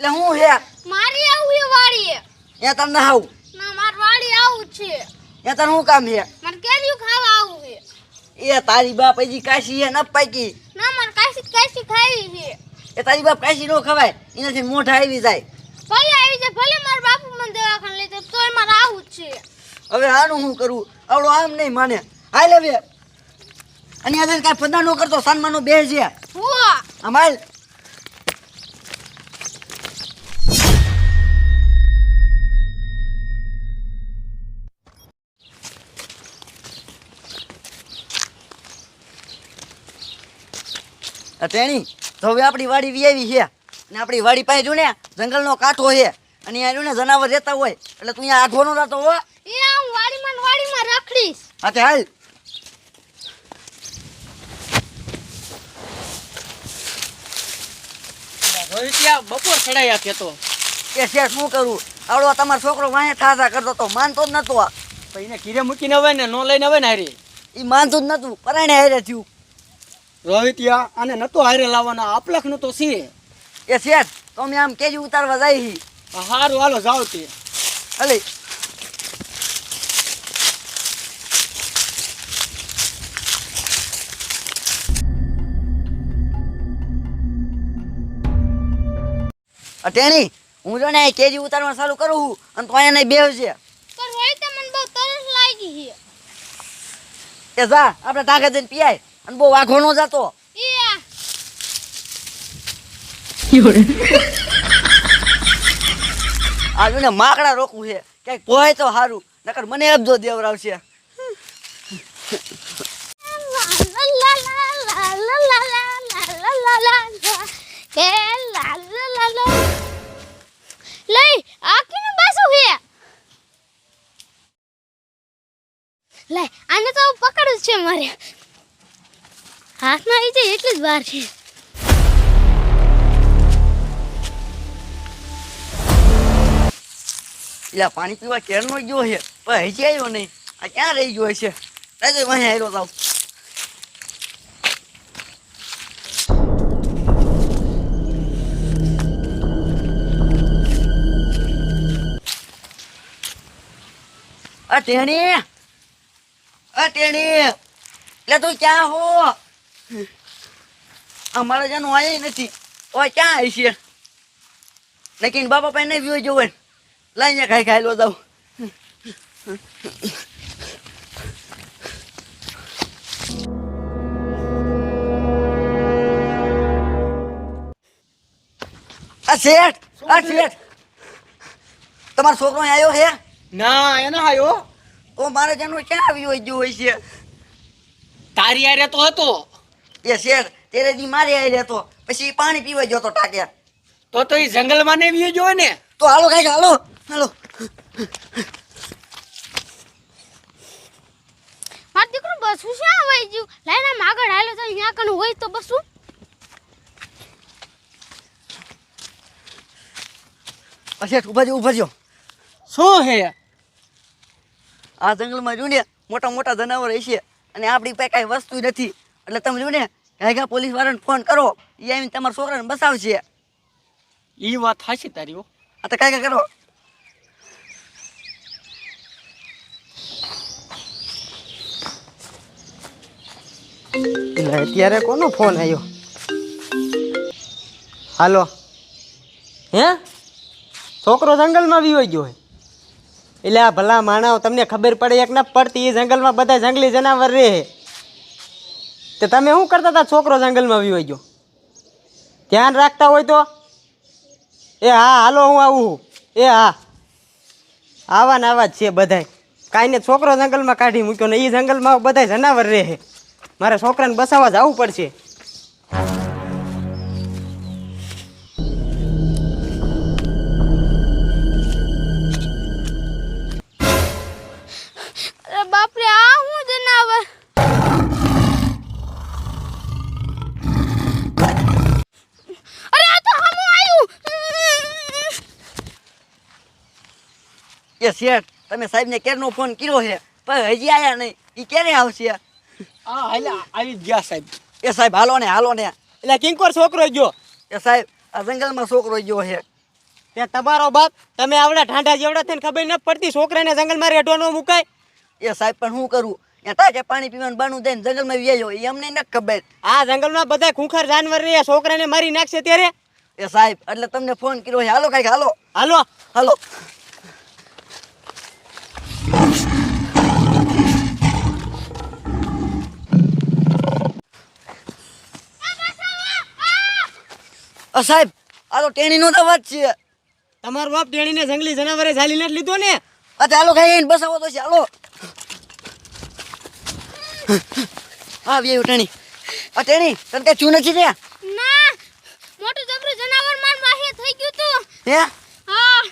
એટલે હું હે? મારી આવું એ વાડીએ એ તને આવું. ના માર વાડી આવું છે. એ તને હું કામ હે? મારે કેરીયું ખાવા આવું હે. એ તારી બાપ હજી કાશી હે ન પાકી. ના મારે કાશી કાશી ખાવી છે એ તારી બાપ કાશી નો ખવાય એનાથી મોઢા આવી જાય. ભલે આવી જાય ભલે મારા બાપુ મને દવાખાને લઈ જાય તોય મારે આવું છે. હવે આનું હું કરું? આવડો આમ નહીં માને. હાલ હવે. અને આજે કાંઈ ફદા નો કરતો સન્માનો બે છે. આમ તેણી તો હવે આપણી વાડી વી છે. ને આપણી વાડી પાસે જો ને જંગલનો કાંઠો છે. અને અહીંયા જો ને જનાવર રહેતા હોય. એટલે તું અહીંયા આઠવાનો રહેતો હો. એ આ હું વાડીમાં ને વાડીમાં રખડીશ. હા તે હાલ. બપોર ચડાયા કે તો? એ છે શું કરું? આવડો તમારો છોકરો વાંહે થાસા કરતો તો માનતો જ નતો એને ઘીરે મૂકીને આવે ને નો લઈને આવે ને હારી? એ માનતું જ નતું. પરાણે હારે થયું. રોહિતિયા અને નતો હારે લાવવાના આપલખનું તો છે એ છે તો અમે આમ કેજી ઉતારવા જાય હી. હારું હાલો જાવ તે. અલે. અટેણી હું જો ને કેજી ઉતારવા ચાલુ કરું છું અને તો અહીંયા બેવ છે પણ હોય તો મને બહુ તરસ લાગી છે. એ જા આપણે ટાંકે જઈને પીઆય અને બહુ વાઘો નો જતો. આજુ ને માકડા રોકવું છે. ક્યાંક પોહાય તો સારું નકર મને આપજો દેવરાવ છે? લે આને તો પકડું છે મારે. હાથમાં આવી જાય એટલી જ વાર છે. એટલે પાણી પીવા કેરનો ગયો છે? પણ હજી આવ્યો નહીં. આ ક્યાં રહી ગયો છે? રાજે અહીં આવ્યો તાવ આ તેણી આ ટેણી. એટલે તું ક્યાં હો? અમારે જાનું આયા નથી. ઓય ક્યાં આવી છે? લેકિન બાપા પાસે વ્યૂ જોવે લઈને ખાઈ ખાઈ લો દઉં આ શેઠ આ શેઠ. તમારો છોકરો આવ્યો છે? ના એને આયો. તો મારે જાનું ક્યાં આવ્યો હોય હોય છે? તારી આરે તો હતો. એ શેઠ તેરે દી મારે આવી રહેતો પછી પાણી પીવા ગયો તો ટાંક્યા તો તો એ જંગલમાં ને વ્યુ જોવે ને. તો હાલો કઈ હાલો હાલો. માર દીકરો બસું શા હોય ગયું? લાઈને આમ આગળ હાલો તો અહીંયા કણ હોય તો બસું આ અશેઠ ઊભા જો ઊભા જો. શું હે? આ જંગલમાં જો ને મોટા મોટા જનાવર હશે અને આપણી પાસે કાંઈ વસ્તુ નથી. એટલે તમે જો ને પોલીસ વાળાને ફોન કરો એ આવીને તમારા છોકરાને બસાવશે. એ વાત હાચી તારી હો. આ તો કાંઈ કરો. એટલે અત્યારે કોનો ફોન આવ્યો હાલો. હે? છોકરો જંગલમાં વિવાઈ ગયો હોય. એટલે આ ભલા માણાઓ તમને ખબર પડે એક ના પડતી એ જંગલમાં બધા જંગલી જનાવર રહે. તે તમે શું કરતા હતા? છોકરો જંગલમાં વિયો ગયો ધ્યાન રાખતા હોય તો? એ હા, હાલો, હું આવું એ હા. આવા ને આવા જ છે બધાય. કાંઈ ને છોકરો જંગલમાં કાઢી મૂક્યો ને એ જંગલમાં બધા જનાવર રહે મારે છોકરાને બસાવવા જવું પડશે. એ શેઠ તમે સાહેબને ક્યારનો ફોન કર્યો છે? પણ હજી આયા નહીં. એ ક્યારે આવશે? હા હાલ્યા આવી જ ગયા સાહેબ. એ સાહેબ હાલો ને હાલો ને. એટલે કિંકોર છોકરો ગયો. એ સાહેબ આ જંગલમાં છોકરો ગયો છે. તે તમારો બાપ તમે આવડા ઠાંડા જેવડા થઈને ખબર ન પડતી છોકરાને જંગલમાં રેઢો ન મુકાય. એ સાહેબ પણ શું કરું? ત્યાં ટાકે પાણી પીવાનું બાનું દઈને જંગલમાં વ્યાયો એ અમને ન ખબર. આ જંગલમાં બધા ખૂંખાર જાનવર રહે છોકરાને મારી નાખશે ત્યારે? એ સાહેબ એટલે તમને ફોન કર્યો છે. હાલો કાંઈક હાલો. હાલો. હાલો. અ સાહેબ આ તો ટેણીનો તો અવાજ છે. તમારો બાપ ટેણીને જંગલી જનાવરે ચાલીને જ લીધો ને? અચ્છા ચાલો ખાઈ બસ આવો તો છે આવી હા વ્યુ ટેણી. આ ટેણી તને કઈ ચૂ નથી ત્યાં? ના મોટું જબરું જનાવર માર માહે થઈ ગયું તું. હે? હા.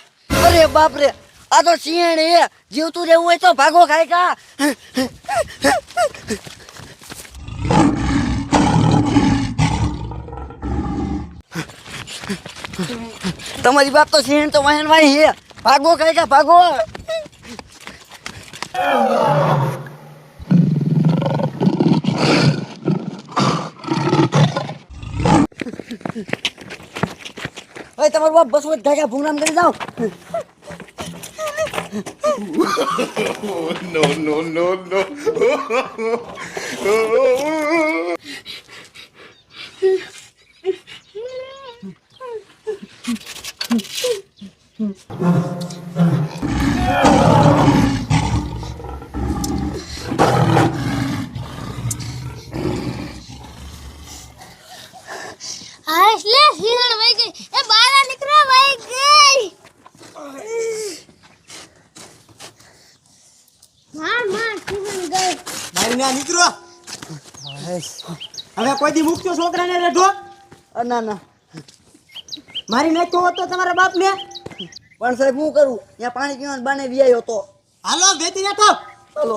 અરે બાપ રે આ તો સિંહણ હે જીવતું રહેવું હોય તો ભાગો ખાય કા? તમારી બાપ તો સિંહ તો વાહન વાહી હે ભાગો કઈ કા ભાગો. હવે તમારું બાપ બસ વચ ધાગા ભૂંગરામ કરી જાઓ. no, no, no, no. હા એટલે સિંહણ વઈ ગઈ. એ બારા નીકળો વઈ ગઈ. માર માર સિંહણ ગઈ. મારી ના નીકળો. હવે કોઈ દી મૂકજો છોકરાને રેઢો અ, ના ના. મારી નાખ્યો હતો તમારા બાપને પણ સાહેબ હું કરું? ત્યાં પાણી પીવાનું બાને વ્યાયો હતો. હાલો વેતી નાખો ચાલો